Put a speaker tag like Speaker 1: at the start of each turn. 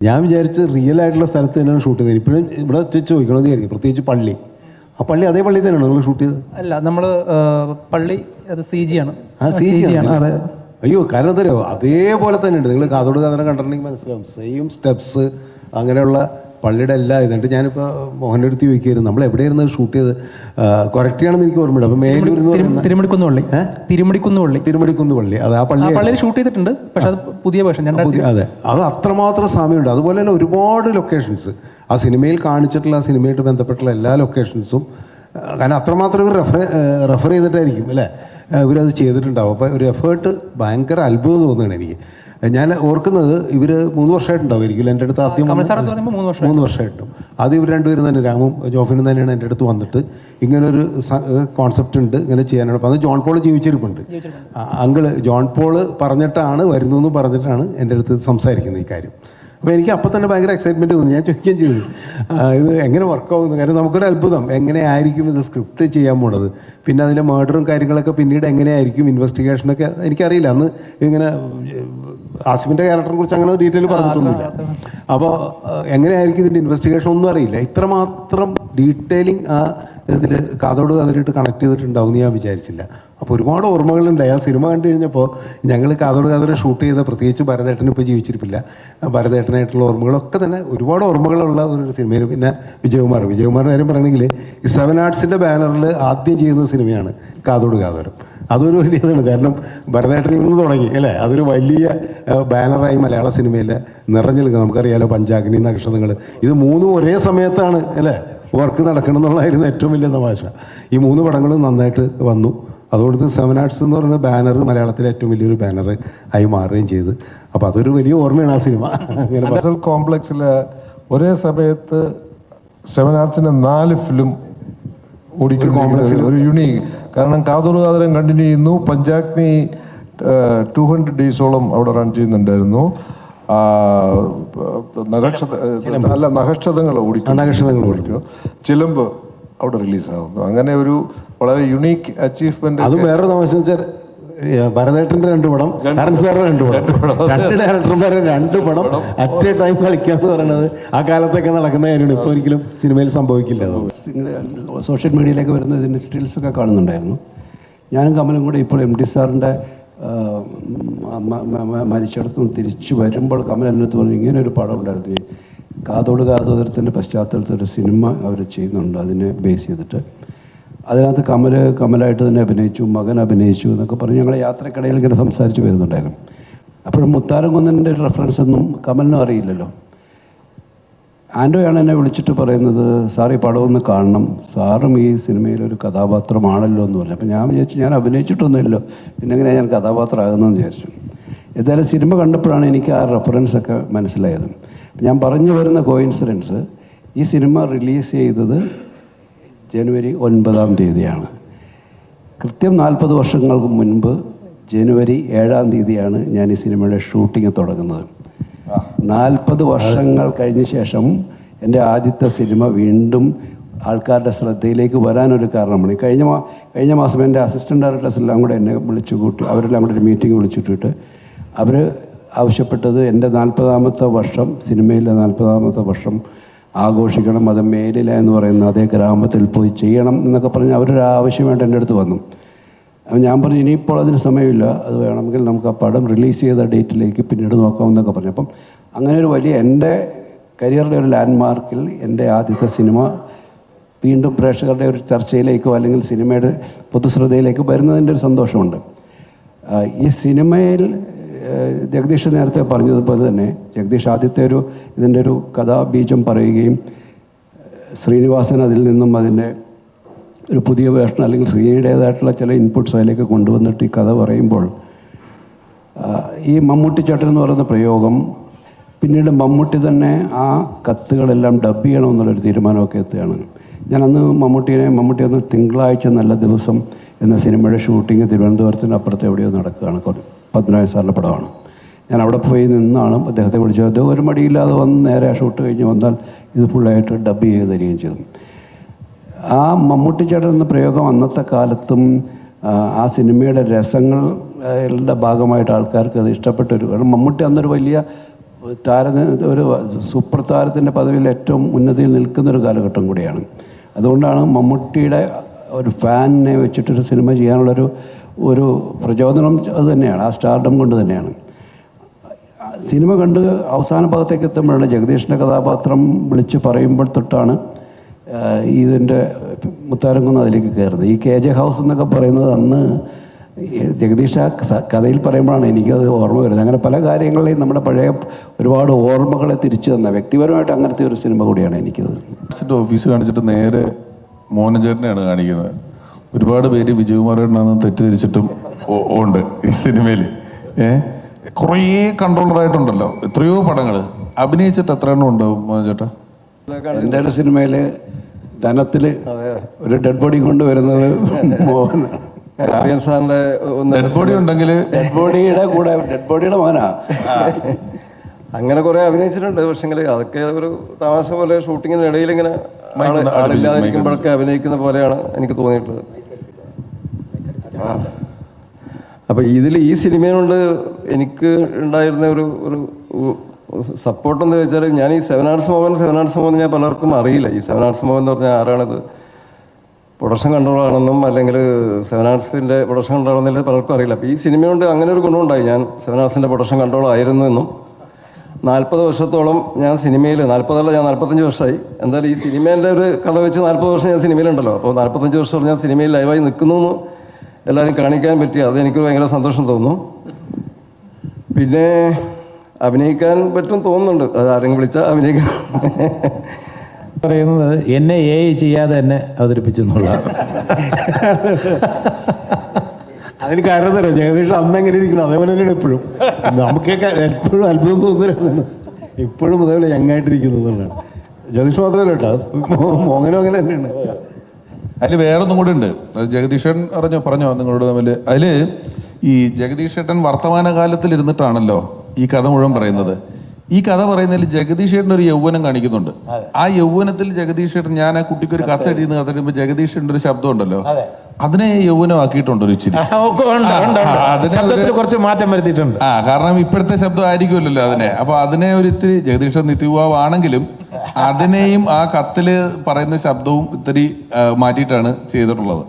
Speaker 1: ഞാൻ വിചാരിച്ച് റിയൽ ആയിട്ടുള്ള സ്ഥലത്ത് തന്നെയാണ് ഷൂട്ട് ചെയ്തത്. ഇപ്പോഴും ഇവിടെ ചോദിക്കണമെന്ന് വിചാരിക്കും പ്രത്യേകിച്ച് പള്ളി. ആ പള്ളി അതേ പള്ളി തന്നെയാണ് നിങ്ങൾ ഷൂട്ട് ചെയ്തത്?
Speaker 2: അല്ല നമ്മൾ പള്ളി അത് സി ജി ആണ്.
Speaker 1: ആ സി ജി
Speaker 2: ആണ്. അതെ.
Speaker 1: അയ്യോ കാരണം തരോ അതേപോലെ തന്നെ ഉണ്ട്. നിങ്ങൾ കാതോട് കാതനം കണ്ടിട്ടുണ്ടെങ്കിൽ മനസ്സിലാവും. സെയിം സ്റ്റെപ്സ് അങ്ങനെയുള്ള പള്ളിയുടെ എല്ലാ ഇതുണ്ട് ഞാനിപ്പോൾ മോഹന്റെ അടുത്ത് ചോദിക്കുകയായിരുന്നു. നമ്മൾ എവിടെയായിരുന്നു ഷൂട്ട് ചെയ്ത് കറക്റ്റ് ആണെന്ന് എനിക്ക് ഓർമ്മയുണ്ട്. അപ്പോൾ മേലൂർ
Speaker 2: തിരുമണിക്കുന്ന് പള്ളി തിരുമണിക്കുന്ന് പള്ളി
Speaker 1: തിരുമടിക്കുന്ന് പള്ളി അത് ആ പള്ളി
Speaker 2: പള്ളിയിൽ ഷൂട്ട് ചെയ്തിട്ടുണ്ട്. പക്ഷേ അത് പുതിയ വേഷം
Speaker 1: അതെ. അത് അത്രമാത്രം സമയമുണ്ട്. അതുപോലെ തന്നെ ഒരുപാട് ലൊക്കേഷൻസ് ആ സിനിമയിൽ കാണിച്ചിട്ടുള്ള ആ സിനിമയായിട്ട് ബന്ധപ്പെട്ടുള്ള എല്ലാ ലൊക്കേഷൻസും കാരണം അത്രമാത്രം ഇവർ റെഫർ റെഫർ ചെയ്തിട്ടായിരിക്കും അല്ലേ? ഇവരത് ചെയ്തിട്ടുണ്ടാവും. അപ്പോൾ ഒരു എഫേർട്ട് ഭയങ്കര അത്ഭുതം തോന്നുകയാണ് എനിക്ക്. ഞാൻ ഓർക്കുന്നത് ഇവർ മൂന്ന് വർഷമായിട്ടുണ്ടാവുമായിരിക്കും എന്റെ അടുത്ത് ആദ്യം
Speaker 2: മൂന്ന് വർഷം
Speaker 1: മൂന്ന് വർഷമായിട്ടും. ആദ്യം ഇവർ രണ്ടുപേരും തന്നെ രാമും ജോഫിനും തന്നെയാണ് എന്റെ അടുത്ത് വന്നിട്ട്. ഇങ്ങനൊരു കോൺസെപ്റ്റ് ഉണ്ട് ഇങ്ങനെ ചെയ്യാനാണ്. അപ്പോൾ അത് ജോൺ പോൾ ജീവിച്ചിരിപ്പുണ്ട്. അങ്കിൾ ജോൺ പോൾ പറഞ്ഞിട്ടാണ് വരുന്നു എന്ന് പറഞ്ഞിട്ടാണ് എന്റെ അടുത്ത് സംസാരിക്കുന്നത് ഈ കാര്യം. അപ്പോൾ എനിക്ക് അപ്പോൾ തന്നെ ഭയങ്കര എക്സൈറ്റ്മെന്റ് തോന്നി. ഞാൻ ചോദിക്കുകയും ചെയ്തു. ഇത് എങ്ങനെ വർക്കാവുന്നു കാരണം നമുക്കൊരു അത്ഭുതം. എങ്ങനെയായിരിക്കും ഇത് സ്ക്രിപ്റ്റ് ചെയ്യാൻ പോണത്? പിന്നെ അതിന്റെ മർഡറും കാര്യങ്ങളൊക്കെ പിന്നീട് എങ്ങനെയായിരിക്കും ഇൻവെസ്റ്റിഗേഷനൊക്കെ എനിക്കറിയില്ല. അന്ന് ഇങ്ങനെ ആസിഫിന്റെ ക്യാരക്ടറിനെ കുറിച്ച് അങ്ങനെ ഡീറ്റെയിൽ പറഞ്ഞിട്ടൊന്നുമില്ല. അപ്പോൾ എങ്ങനെയായിരിക്കും ഇതിന്റെ ഇൻവെസ്റ്റിഗേഷൻ ഒന്നും അറിയില്ല. ഇത്രമാത്രം ഡീറ്റെയിലിംഗ് ആ ഇതിൽ കാതോട് കാതോടായിട്ട് കണക്ട് ചെയ്തിട്ടുണ്ടാവും എന്ന് ഞാൻ വിചാരിച്ചില്ല. അപ്പോൾ ഒരുപാട് ഓർമ്മകളുണ്ടായി ആ സിനിമ കണ്ടു കഴിഞ്ഞപ്പോൾ ഞങ്ങൾ കാതോട് കാതോടെ ഷൂട്ട് ചെയ്ത പ്രത്യേകിച്ച് ഭരതേട്ടൻ ഇപ്പോൾ ജീവിച്ചിരിപ്പില്ല. ഭരതേട്ടനായിട്ടുള്ള ഓർമ്മകളൊക്കെ തന്നെ ഒരുപാട് ഓർമ്മകളുള്ള ഒരു സിനിമയാണ്. പിന്നെ വിജയകുമാർ. വിജയകുമാറിന്റെ കാര്യം പറയണമെങ്കിൽ സെവൻ ആർട്സിന്റെ ബാനറിൽ ആദ്യം ചെയ്യുന്ന സിനിമയാണ് കാതോട് കാതോരം. അതൊരു വലിയ ഇതാണ് കാരണം ഭരതേട്ടനിൽ നിന്ന് തുടങ്ങി അല്ലേ? അതൊരു വലിയ ബാനറായി മലയാള സിനിമയിൽ നിറഞ്ഞു നിൽക്കുക നമുക്കറിയാലോ പഞ്ചാഗ്നി നക്ഷത്രങ്ങൾ ഇത് മൂന്നും ഒരേ സമയത്താണ് അല്ലേ? വർക്ക് നടക്കണം എന്നുള്ളതായിരുന്നു ഏറ്റവും വലിയ തമാശ. ഈ മൂന്ന് പടങ്ങളും നന്നായിട്ട് വന്നു. അതുകൊണ്ട് സെവൻ ആർട്സ് എന്ന് പറയുന്ന ബാനർ മലയാളത്തിലെ ഏറ്റവും വലിയൊരു ബാനർ ആയി മാറുകയും ചെയ്തു. അപ്പോൾ അതൊരു വലിയ ഓർമ്മയാണ് ആ സിനിമ. അങ്ങനെ
Speaker 3: കോംപ്ലക്സിൽ ഒരേ സമയത്ത് സെവൻ ആർട്സിന്റെ നാല് ഫിലിം ഓടിക്കുന്ന ഒരു യുണീക്ക് കാരണം കാതോട് കാതരം കണ്ടിന്യൂ ചെയ്യുന്നു. പഞ്ചാഗ്നി ടു ഹൺഡ്രഡ് ഡേയ്സോളം അവിടെ റൺ ചെയ്യുന്നുണ്ടായിരുന്നു. അല്ല നഖക്ഷതങ്ങൾ ഓടിക്കും.
Speaker 1: നഖക്ഷതങ്ങൾ
Speaker 3: ഓടിക്കും. ചിലമ്പ് അവിടെ റിലീസാകുന്നു അങ്ങനെ ഒരു വളരെ യുണീക്ക് അച്ചീവ്മെന്റ്
Speaker 1: അത് വേറെ തമാശ വെച്ചാൽ ഭരതേട്ടന്റെ രണ്ട് പടം കരൺ സാറിന്റെ രണ്ട് പടം. രണ്ട് ഡയറക്ടർമാരെ രണ്ട് പടം അറ്റ് എ ടൈം കളിക്കുക എന്ന് പറയുന്നത് ആ കാലത്തൊക്കെ നടക്കുന്ന കാര്യമാണ്. ഇപ്പോൾ ഒരിക്കലും സിനിമയിൽ സംഭവിക്കില്ല
Speaker 4: സോഷ്യൽ മീഡിയയിലേക്ക് വരുന്ന ഇതിന്റെ സ്റ്റിൽസൊക്കെ കാണുന്നുണ്ടായിരുന്നു. ഞാനും കമലും കൂടെ ഇപ്പോൾ എം ടി സാറിന്റെ മരിച്ചിടത്ത് നിന്ന് തിരിച്ചു വരുമ്പോൾ കമൽ എന്റെ അടുത്ത് പറഞ്ഞു ഇങ്ങനെ ഒരു പടം ഉണ്ടായിരുന്നു. കാതോട് കാതോദരത്തിന്റെ പശ്ചാത്തലത്തിൽ ഒരു സിനിമ അവർ ചെയ്യുന്നുണ്ട് അതിനെ ബേസ് ചെയ്തിട്ട്. അതിനകത്ത് കമൽ കമലായിട്ട് തന്നെ അഭിനയിച്ചു മകൻ അഭിനയിച്ചു എന്നൊക്കെ പറഞ്ഞ് ഞങ്ങൾ യാത്രക്കിടയിൽ ഇങ്ങനെ സംസാരിച്ച് വരുന്നുണ്ടായിരുന്നു. അപ്പോഴും മുത്താരം കുന്നന്റെ റെഫറൻസ് ഒന്നും കമലിനും അറിയില്ലല്ലോ. ആൻഡോയാണ് എന്നെ വിളിച്ചിട്ട് പറയുന്നത് സാർ ഈ പടം ഒന്ന് കാണണം. സാറും ഈ സിനിമയിലൊരു കഥാപാത്രമാണല്ലോ എന്ന് പറഞ്ഞു. അപ്പം ഞാൻ വിചാരിച്ചു ഞാൻ അഭിനയിച്ചിട്ടൊന്നുമില്ലല്ലോ പിന്നെ എങ്ങനെയാണ് ഞാൻ കഥാപാത്രമാകുന്നതെന്ന് വിചാരിച്ചു. എന്തായാലും സിനിമ കണ്ടപ്പോഴാണ് എനിക്ക് ആ റെഫറൻസ് ഒക്കെ മനസ്സിലായത്. ഞാൻ പറഞ്ഞു വരുന്ന കോയിൻസിഡൻസ് ഈ സിനിമ റിലീസ് ചെയ്തത് ജനുവരി ഒൻപതാം തീയതിയാണ്. കൃത്യം നാൽപ്പത് വർഷങ്ങൾക്ക് മുൻപ് ജനുവരി ഏഴാം തീയതിയാണ് ഞാൻ ഈ സിനിമയുടെ ഷൂട്ടിങ് തുടങ്ങുന്നത്. നാൽപ്പത് വർഷങ്ങൾ കഴിഞ്ഞ ശേഷം എന്റെ ആദ്യത്തെ സിനിമ വീണ്ടും ആൾക്കാരുടെ ശ്രദ്ധയിലേക്ക് വരാനൊരു കാരണമാണ്. കഴിഞ്ഞ മാ കഴിഞ്ഞ മാസം എന്റെ അസിസ്റ്റന്റ് ഡയറക്ടർ എല്ലാം കൂടെ എന്നെ വിളിച്ചു കൂട്ടി അവരെല്ലാം കൂടെ ഒരു മീറ്റിംഗ് വിളിച്ചിട്ടിട്ട് അവർ ആവശ്യപ്പെട്ടത് എന്റെ നാൽപ്പതാമത്തെ വർഷം സിനിമയിലെ നാൽപ്പതാമത്തെ വർഷം ആഘോഷിക്കണം അത് മേലില എന്ന് പറയുന്ന അതേ ഗ്രാമത്തിൽ പോയി ചെയ്യണം എന്നൊക്കെ പറഞ്ഞ് അവരൊരു ആവശ്യമായിട്ട് എന്റെ അടുത്ത് വന്നു. അപ്പം ഞാൻ പറഞ്ഞു ഇനിയിപ്പോൾ അതിന് സമയമില്ല അത് വേണമെങ്കിൽ നമുക്ക് ആ പടം റിലീസ് ചെയ്ത ഡേറ്റിലേക്ക് പിന്നീട് നോക്കാമെന്നൊക്കെ പറഞ്ഞു. അപ്പം അങ്ങനെ ഒരു വലിയ എന്റെ കരിയറിലെ ഒരു ലാൻഡ് മാർക്കിൽ എന്റെ ആദ്യത്തെ സിനിമ വീണ്ടും പ്രേക്ഷകരുടെ ഒരു ചർച്ചയിലേക്കോ അല്ലെങ്കിൽ സിനിമയുടെ പൊതുശ്രദ്ധയിലേക്കോ വരുന്നതിന്റെ ഒരു സന്തോഷമുണ്ട്. ഈ സിനിമയിൽ ജഗദീഷ് നേരത്തെ പറഞ്ഞതുപോലെ തന്നെ ജഗദീഷ് ആദ്യത്തെ ഒരു ഇതിന്റെ ഒരു കഥാബീജം പറയുകയും ശ്രീനിവാസൻ അതിൽ നിന്നും അതിന്റെ ഒരു പുതിയ വേർഷൻ അല്ലെങ്കിൽ ശ്രീയുടേതായിട്ടുള്ള ചില ഇൻപുട്സ് അതിലേക്ക് കൊണ്ടുവന്നിട്ട് ഈ കഥ പറയുമ്പോൾ ഈ മമ്മൂട്ടി ചേട്ടൻ എന്ന് പറയുന്ന പ്രയോഗം പിന്നീട് മമ്മൂട്ടി തന്നെ ആ കത്തുകളെല്ലാം ഡബ് ചെയ്യണമെന്നുള്ളൊരു തീരുമാനമൊക്കെ എത്തുകയാണ്. ഞാൻ അന്ന് മമ്മൂട്ടിനെ മമ്മൂട്ടി അന്ന് തിങ്കളാഴ്ച നല്ല ദിവസം എന്ന സിനിമയുടെ ഷൂട്ടിങ് തിരുവനന്തപുരത്തിന് അപ്പുറത്ത് എവിടെയോ നടക്കുകയാണ്. പത്മനാഭ സാറിന്റെ പടമാണ്. ഞാൻ അവിടെ പോയി നിന്നാണ് അദ്ദേഹത്തെ വിളിച്ചത്. ഒരു മടിയില്ലാതെ വന്ന് നേരെ ആ ഷൂട്ട് കഴിഞ്ഞ് വന്നാൽ ഇത് ഫുള്ളായിട്ട് ഡബ് ചെയ്ത് തരികയും ചെയ്തു. ആ മമ്മൂട്ടി ചേട്ടൻ എന്ന പ്രയോഗം അന്നത്തെ കാലത്തും ആ സിനിമയുടെ രസങ്ങളുടെ ഭാഗമായിട്ട് ആൾക്കാർക്ക് അത് ഇഷ്ടപ്പെട്ടൊരു കാരണം മമ്മൂട്ടി അന്നൊരു വലിയ താര ഒരു സൂപ്പർ താരത്തിന്റെ പദവിയിൽ ഏറ്റവും ഉന്നതിയിൽ നിൽക്കുന്ന ഒരു കാലഘട്ടം കൂടിയാണ്. അതുകൊണ്ടാണ് മമ്മൂട്ടിയുടെ ഒരു ഫാനിനെ വെച്ചിട്ടൊരു സിനിമ ചെയ്യാനുള്ളൊരു ഒരു പ്രചോദനം അത് തന്നെയാണ് ആ സ്റ്റാർഡം കൊണ്ട് തന്നെയാണ്. സിനിമ കണ്ട് അവസാന ഭാഗത്തേക്ക് എത്തുമ്പോഴാണ് ജഗദീഷിന്റെ കഥാപാത്രം വിളിച്ച് പറയുമ്പോൾ തൊട്ടാണ് ഇതിന്റെ മുത്താരംകുന്ന് അതിലേക്ക് കയറുന്നത്. ഈ കെ ജെ ഹൗസ് എന്നൊക്കെ പറയുന്നത് അന്ന് ജഗദീഷ് ആ കഥയിൽ പറയുമ്പോഴാണ് എനിക്കത് ഓർമ്മ വരുന്നത്. അങ്ങനെ പല കാര്യങ്ങളെയും നമ്മുടെ പഴയ ഒരുപാട് ഓർമ്മകളെ തിരിച്ചു തന്ന വ്യക്തിപരമായിട്ട് അങ്ങനത്തെ ഒരു സിനിമ കൂടിയാണ് എനിക്കത്.
Speaker 5: ഓഫീസ് കാണിച്ചിട്ട് നേരെ മോഹനചേട്ടനെയാണ് കാണിക്കുന്നത്. ഒരുപാട് പേര് വിജയകുമാരേട്ടനാണെന്ന് തെറ്റിദ്ധരിച്ചിട്ടും ഉണ്ട് ഈ സിനിമയിൽ ഏ? കുറേ കൺട്രോളറായിട്ടുണ്ടല്ലോ. എത്രയോ പടങ്ങൾ. അഭിനയിച്ചിട്ട് എത്ര എണ്ണം ഉണ്ടാവും മോഹൻചേട്ടാ
Speaker 4: എന്റെ ഒരു സിനിമയിൽ ധനത്തിൽ ഒരു ഡെഡ് ബോഡി കൊണ്ടുവരുന്നത് മോഹനാണ്
Speaker 6: സാറിന്റെ
Speaker 5: ഡെഡ് ബോഡി ഉണ്ടെങ്കിൽ
Speaker 4: ഡെഡ് ബോഡിയുടെ കൂടെ ഡെഡ് ബോഡിയുടെ മോനാ
Speaker 6: അങ്ങനെ കുറെ അഭിനയിച്ചിട്ടുണ്ട് പക്ഷെങ്കിൽ അതൊക്കെ ഒരു തമാശ പോലെ ഷൂട്ടിങ്ങിന് ഇടയിൽ ഇങ്ങനെ ആളില്ലാതിരിക്കുമ്പോഴൊക്കെ അഭിനയിക്കുന്ന പോലെയാണ് എനിക്ക് തോന്നിയിട്ടുള്ളത്. അപ്പൊ ഇതിൽ ഈ സിനിമയോട് എനിക്ക് ഉണ്ടായിരുന്ന ഒരു ഒരു സപ്പോർട്ട് എന്ന് വെച്ചാൽ ഞാൻ ഈ Seven Arts Mohan Seven Arts Mohan ഞാൻ പലർക്കും അറിയില്ല. ഈ സെവൻ ആർട്സ് മോഹൻ എന്ന് പറഞ്ഞാൽ ആരാണിത്? പ്രൊഡക്ഷൻ കൺട്രോളാണെന്നും അല്ലെങ്കിൽ സെവൻ ആർട്സിന്റെ പ്രൊഡക്ഷൻ കൺട്രോൾ ആണെന്നില്ല പലർക്കും അറിയില്ല. അപ്പോൾ ഈ സിനിമയുണ്ട് അങ്ങനെ ഒരു ഗുണമുണ്ടായി. ഞാൻ സെവൻ ആർട്സിന്റെ പ്രൊഡക്ഷൻ കൺട്രോൾ ആയിരുന്നു എന്നും. നാൽപ്പത് വർഷത്തോളം ഞാൻ സിനിമയിൽ നാൽപ്പതല്ല ഞാൻ നാൽപ്പത്തഞ്ച് വർഷമായി. എന്തായാലും ഈ സിനിമേന്റെ ഒരു കഥ വെച്ച് നാൽപ്പത് വർഷം ഞാൻ സിനിമയിലുണ്ടല്ലോ. അപ്പോൾ നാൽപ്പത്തഞ്ച് വർഷം ഞാൻ സിനിമയിൽ ലൈവായി നിൽക്കുന്നു എന്ന് എല്ലാവരും കാണിക്കാൻ പറ്റി. അത് എനിക്ക് ഭയങ്കര സന്തോഷം തോന്നുന്നു. പിന്നെ അഭിനയിക്കാൻ പറ്റും തോന്നുന്നുണ്ട്. അത് ആരെങ്കിലും വിളിച്ചാൽ അഭിനയിക്കാൻ.
Speaker 7: പറയുന്നത് എന്നെ എ ചെയ്യാതെ എന്നെ അവതരിപ്പിച്ചു എന്നുള്ളതാണ്
Speaker 1: അതിന് കാരണം തരാം ജഗദീഷ് അന്ന് എങ്ങനെ ഇരിക്കണം അതേപോലെ തന്നെയാണ് എപ്പോഴും. നമുക്കൊക്കെ എപ്പോഴും അത്ഭുതം തോന്നുന്നു ഇപ്പോഴും അതേപോലെ യങ്ങായിട്ടിരിക്കുന്നു എന്നുള്ളതാണ്. ജഗദീഷ് മാത്രമല്ല കേട്ടോ. മോങ്ങനും അങ്ങനെ തന്നെയാണ്.
Speaker 5: അതിൽ വേറൊന്നും കൂടെ ഉണ്ട്. അത് ജഗദീഷൻ അറിഞ്ഞോ പറഞ്ഞോ നിങ്ങളോട് തമ്മിൽ. അതിൽ ഈ ജഗദീഷ് ഏട്ടൻ വർത്തമാന കാലത്തിൽ ഇരുന്നിട്ടാണല്ലോ ഈ കഥ മുഴുവൻ പറയുന്നത്. ഈ കഥ പറയുന്നതിൽ ജഗദീഷ് ഒരു യൗവനം കാണിക്കുന്നുണ്ട്. ആ യൗവനത്തിൽ ജഗദീഷ് ഞാൻ ആ കുട്ടിക്ക് ഒരു കത്ത് എഴുതുന്ന കത്ത് എഴുതുമ്പോൾ ജഗദീഷ് ഏട്ടന്റെ ഒരു ശബ്ദം ഉണ്ടല്ലോ. അതിനെ യൗവനമാക്കിയിട്ടുണ്ട് ഒരു ഇച്ചിരി.
Speaker 7: ശബ്ദത്തിൽ കുറച്ച് മാറ്റം വരുത്തിയിട്ടുണ്ട്.
Speaker 5: ആ കാരണം ഇപ്പോഴത്തെ ശബ്ദം ആയിരിക്കുമല്ലോ അതിനെ. അപ്പൊ അതിനെ ഒരു ഇത്തിരി ജഗദീഷ് നിത്യുവാണെങ്കിലും അതിനെയും ആ കത്തിൽ പറയുന്ന ശബ്ദവും ഇത്തിരി മാറ്റിയിട്ടാണ് ചെയ്തിട്ടുള്ളത്.